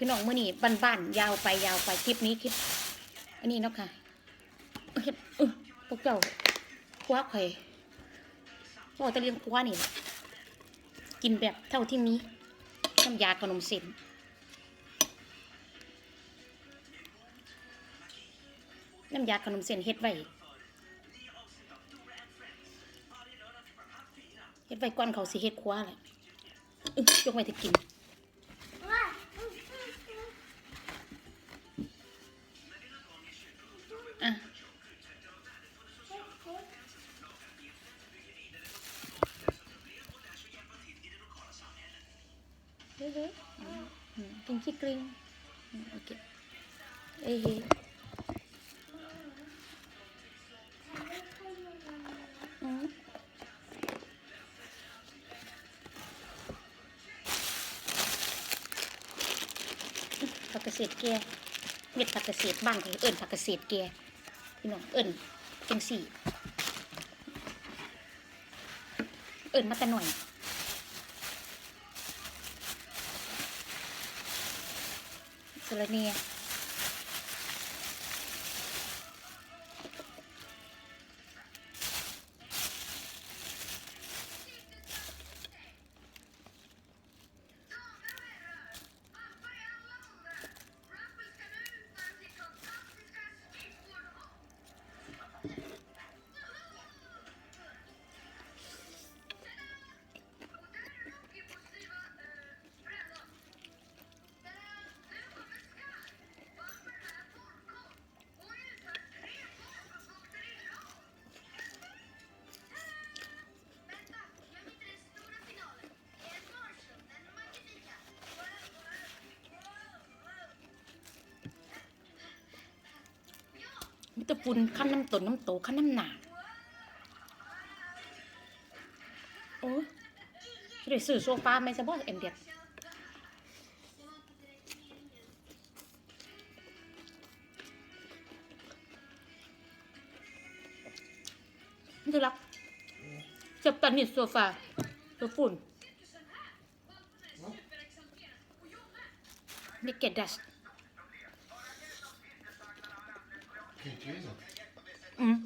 พี่น้องเมื่อนี้บ้านๆยาวไปยาวไปคลิปนี้คลิป อันนี้เนาะค่ะเฮ็ดเออพวกเจ้าคว้าไข่ก็จะเลี้ยงคว้านี่กินแบบเท่าที่มีน้ำยาขนมเส้นน้ำยาขนมเส้นเฮ็ดไว้เฮ็ดไว้ก่อนเขาสิเฮ็ดคว้าแหละเออยกไว้จะกิน ขี้กริ้งโอเคเอ้ยเฮ้ยอืมผักเกษตรแก่เม็ดผักเกษตรบ้านเขาเอิ้นผักเกษตรแก่พี่น้องเอิ้นจังสี่ เอิ้นมาแต่หน่อย ละเนีย ตรปุ่นขั้นน้ำตนน้ำโตขั้นน้ำหนาโอ้ยจะได้ซื้อโซฟาไหมซะบ่เอ็มเดียดนี่รักจับตันนี่โซฟาโซฝุ่นนี่เกดดัส Kan inte visa. อืม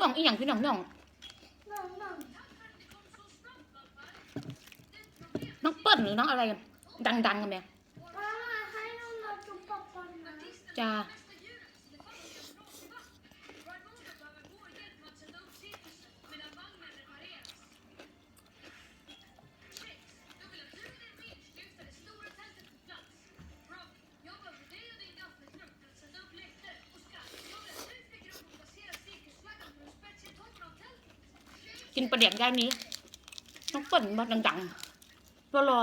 น้องอีหยังพี่น้องน้อง Någon, någon. น้องเปิ้ลหรือน้องอะไร ดังๆกันไหม Mamma, här är någon som pappa nu. จ้า กินประเดี๋ยวได้นี้น้องเปิ้ลมาดังๆรอรอ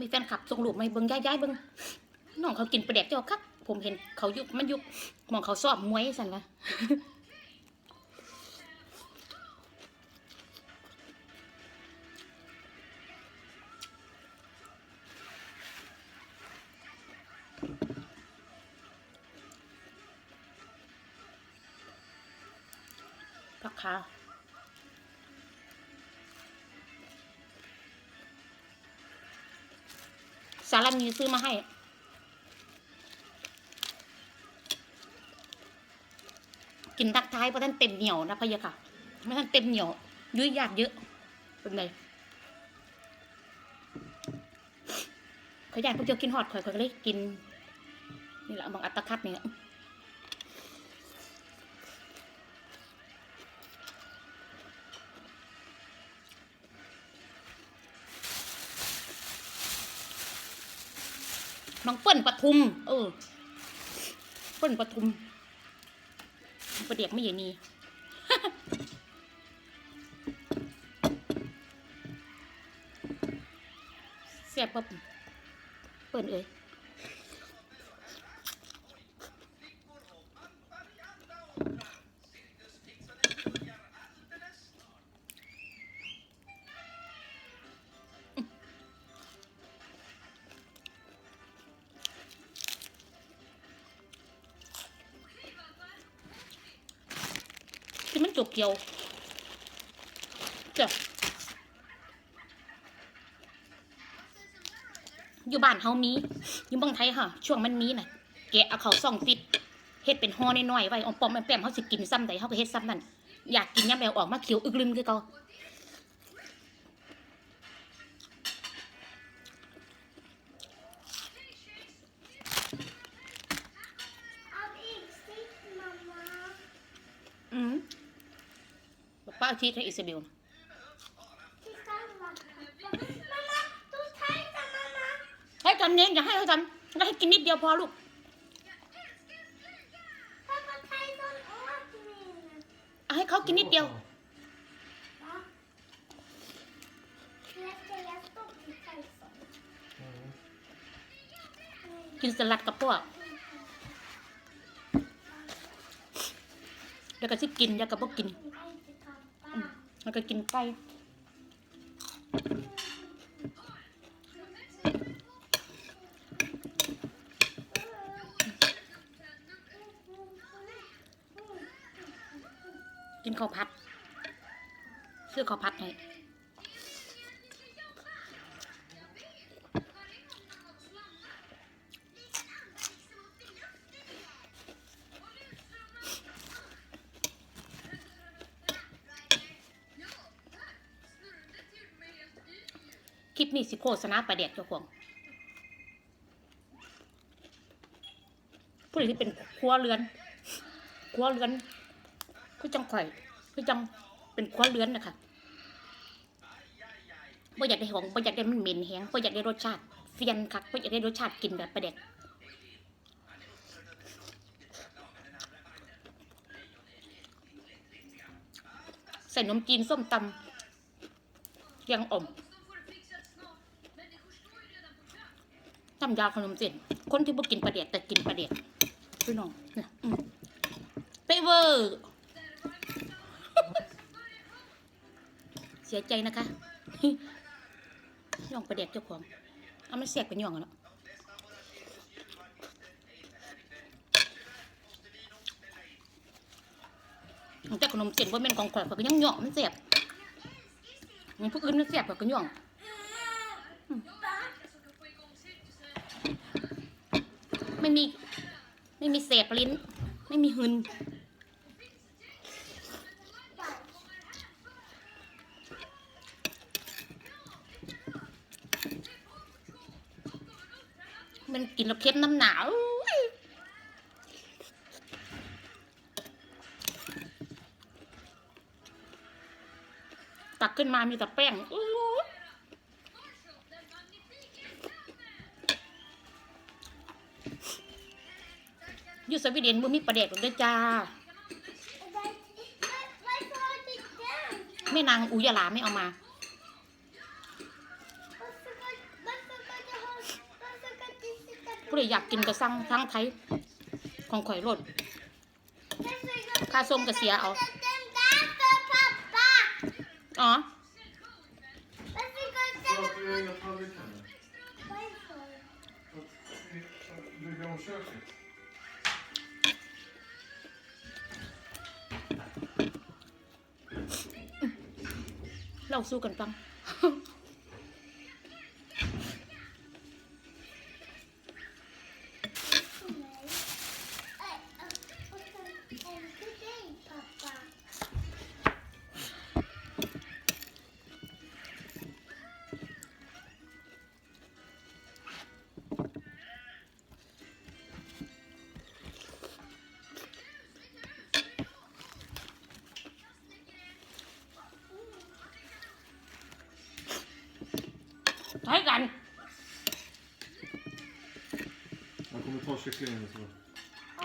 มีแฟนคลับส่งรูปมาให้เบิ่งย้ายๆเบิ่งน้องเขากินประเดี๋ยวเจ้าคักผมเห็นเขายุกมันยุกมองเขาซ้อมมวยสันวะ ผักขาวสารนมีซื้อมาให้กินทักท้ายเพราะท่านเต็มเหนียวนะพะยะค่ะไม่ท่านเต็มเหนียวยุ่ยยากเยอะเป็นไงเขาอยากพวกเจ้ากินหอดข่อยข่อยก็เลยกิน นี่แหละบางอัตคัดเนี่ย น้องเปิ้ลปทุม เออ เปิ้ลปทุมประเด็กไม่ใหญ่นี่เสียบปุ๊บเปิ้ลเอ้ย ที่มันจบเกี่ยวจ้ะอยู่บ้านเฮามีอยู่เมืองไทยค่ะ ช่วงมันมีน่ะแกะเอาเขาส่องฟิตเฮ็ดเป็นห่อน้อยๆไว้ออมปอมแปมเฮาสิกินซ้ำใดเฮาก็เฮ็ดซ้ำนั่นอยากกินยาแมวออกมาเขียวอึกลึงคือเก่อาอีกสิมามา อืม อาทีตให้อิสเบลให้ทำเน้นอย่าให้เขาทำแล้วให้กินนิดเดียวพอลูกให้เขากินนิดเดียวกินสลัดกับพวกแล้วก็สิกินแล้วก็บ่กิน แล้วก็กินไก่กินข้าวผัด ซื้อข้าวผัดให้ ปนี้สิโฆษณาประเด็กเจ้าของผู้ใดที่เป็นครัวเรือนครัวเรือนคือจังข่อยคือจังเป็นครัวเรือนนะคะบ่อยากได้ของบ่อยากได้มันเหม็นแห้งบ่อยากได้รสชาติเฟียนคักบ่อยากได้รสชาติกินแบบประเด็กใส่นมจีนส้มตำเกียงอ่อม ทำยาขนมเส้นคนที่บ่กินปลาเด็กแต่กินปลาเด็กพี่น้องเนี่ยอืมเปเวอร์เสียใจนะคะย่องประเด็กเจ้าของเอามันเสียกเป็นย่องอะเนาะแต่ขนมเส้นว่าเป็นของข่อยข่อยก็ยังย่องมันเสียบมันผู้อื่นมันเสียบข่อยก็ย่องอืม ไม่มีไม่มีเศษลิ้น ไม่มีหืนมันกินแล้วเค็มน้ำหนาวตักขึ้นมามีแต่แป้งอู้ วีเดนบ่มีประเดกหรอด้วยจ้าแม่นางอุยาลาไม่เอามา ก็เลยอยากกินกระซังทั้งไทย ของข่อยรดข้าส้มกระเสียเอา อ๋อ เราสู้กันฟัง kycklingen så. Och,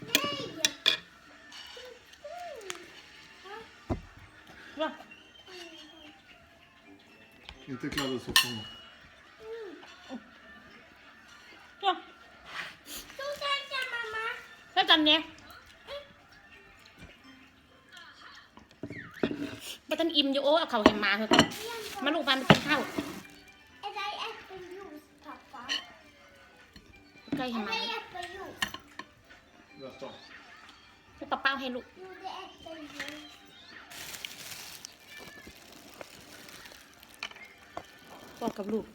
nej! Ja. Inte kladda soppan. Ja. Så tackar mamma. แล้วจันเนี่ยบัตันอิ่มอยู่โอ้เอาเขาวให้หมาเถอะมาลูกมามากินข้าว ใกล้ให้ Är หมา det äppeljuice? Nästan. ให้ป้าเป้าให้ลูก Jo, det är äppeljuice. บอกกับลูก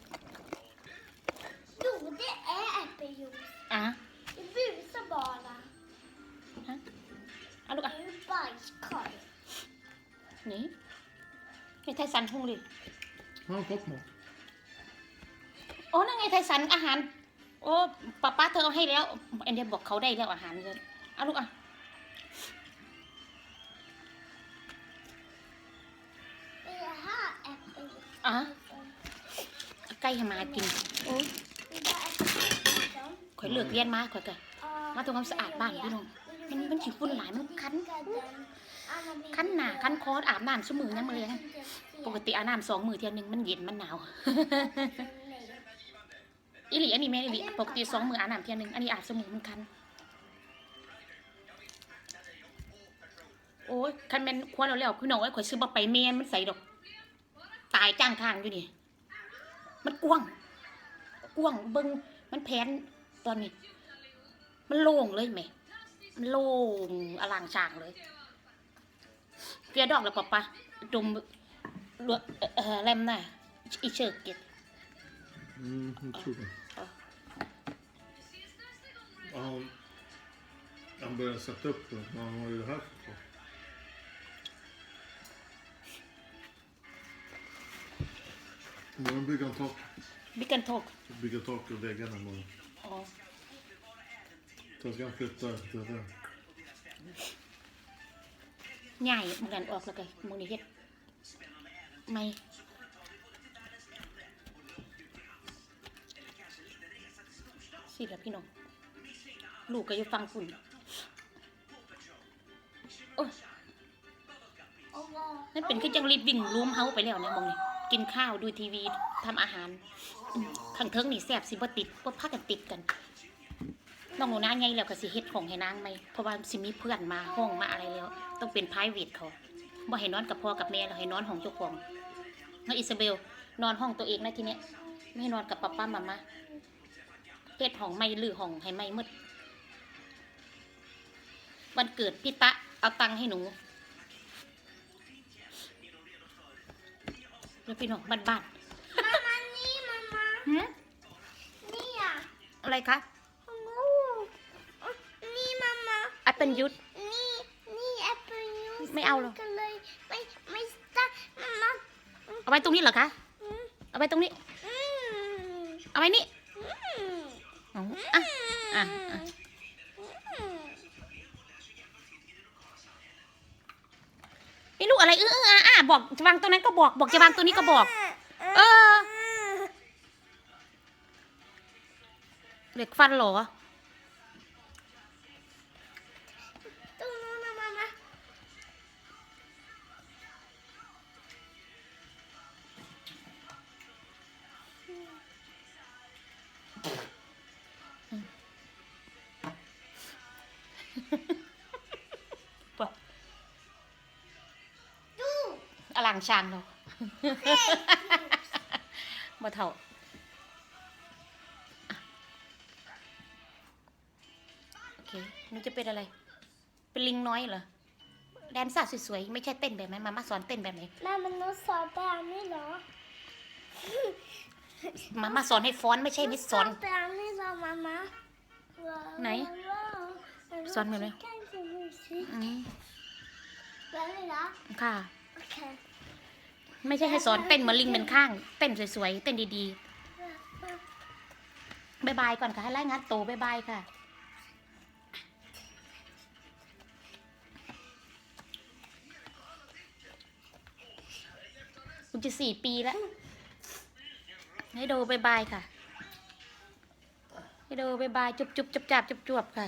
Jo, det är äppeljuice. อะ Det busar bara. ฮะเอาลูก Det อะ är ju bajskorv. นี่ในไทยสันทุ่งเลย Han har fått mat. โอ้นั่นไงไทยสันอาหาร โอ้ป้าป้าเธอเอาให้แล้วเอ็นเดียบอกเขาได้แล้วอาหารเลยเอาลูกอะ Det är här äppeljuice. อะใกล้ให้หมากินโอ้ Det är äppeljuice. ข่อยเลือกเรียนมาข่อยก็ Ja, มาทำความสะอาดบ้านพี่น้องมันมันขี้ฝุ่นหลายมันคัน Anna คันหนาคันคออาบน้ำชั่วมือยังมาเลี้ยงปกติอาบน้ำสองมือเทียหนึงมันเย็นมันหนาว อีหลีอันนี้แม่นอีหลีปกติสองมืออาบน้ำเทียหนึ่งอันนี้อาบสมือมันคัน โอ้ยคันแม่นครัวเราแล้วพี่น้องไอ้ข่อยซื้อมาไปแม่นมันใส่ดอก ตายจ้างข้างอยู่นี่ มันกว้าง กว้างเบิ่งมันแพนตอนนี้ มันโล่งเลยแหม่มันโล่งอลังฉางเลยเกลียดอกแล้วปะปะดมลวเอ่อแลมหน่ะอีเชิกเก็ต Mm, jag tror det. Ja. Han, han började sätta upp det, men han har ju det här förstås. Imorgon bygger han tak. บิกันโทก Bygga tak och väggarna imorgon. อ๋อ Sen ska han flytta till det där. ใหญ่เหมือนกันออกแลูกก็อยู่ฟังฝุ่นโอ้ยนั่นเป็นคือจังรีดวิ่งรูมเฮาไปแล้วนี่ยมองนี่กินข้าวดูทีวีทำอาหารข้างเทิงนี่แซ่บสิบ่ติดบ่พากันติดกันน้องหนูนาไงแล้วก็สิเฮ็ดของให้นางไหมเพราะว่าสิมีเพื่อนมาห้องมาอะไรแล้ว ต้องเป็นไพรเวทเขาบ่ให้นอนกับพ่อกับแม่แล้วให้นอนห้องเจ้าของน้องอิซาเบล นอนห้องตัวเองนะทีเนี้ยไม่ให้นอนกับป้าป้ามามาเฮ็ดห้องไม่หรือห้องให้ไม่มืด วันเกิดพี่ตะ เอาตังค์ให้หนูแล้วพี่น้องบ้าน Mamma, ni mamma. ๆหืม Ni ja. อะไรคะ Ni mamma. แอปเปิลยุทธ Ni, ni äppeljuice. ไม่เอาหรอกกันเลยไม่ไม่ตา mamma. เอาไว้ตรงนี้เหรอคะอืมเอาไว้ตรงนี้อืมเอาไว้นี่ อืม อ๋ออะ อะอะ อืม นี่ลูกอะไรเออเอออะอะ บอกจะวางตรงนั้นก็บอกบอกจะวางตรงนี้ก็บอก เออเหล็กฟันเหรอ อลังชางเรามาเท่าอะโอเคหนูจะเป็นอะไร เป็นลิงน้อยเหรอแดนซ่าสวยๆ ไม่ใช่เต้นแบบไหนมามาสอนเต้นแบบไหนแม่มันนุสอนแบบนี้เหรอมามาสอนให้ฟ้อนไม่ใช่นิสสอนแบบนี้เหรอมามาไหน สอนแบบไหนอืมแบบนี้เหรอค่ะโอเค ไม่ใช่ให้สอนเต้นเหมาลิงเป็นข้าง เต้นสวยๆ เต้นดีๆบายบายก่อนค่ะ ให้รายงานโตบายบายค่ะคุณจะสี่ปีแล้ว ให้โดบายบายค่ะ ให้โหลบายบายจุบจุบจับจับจุบจวบค่ะ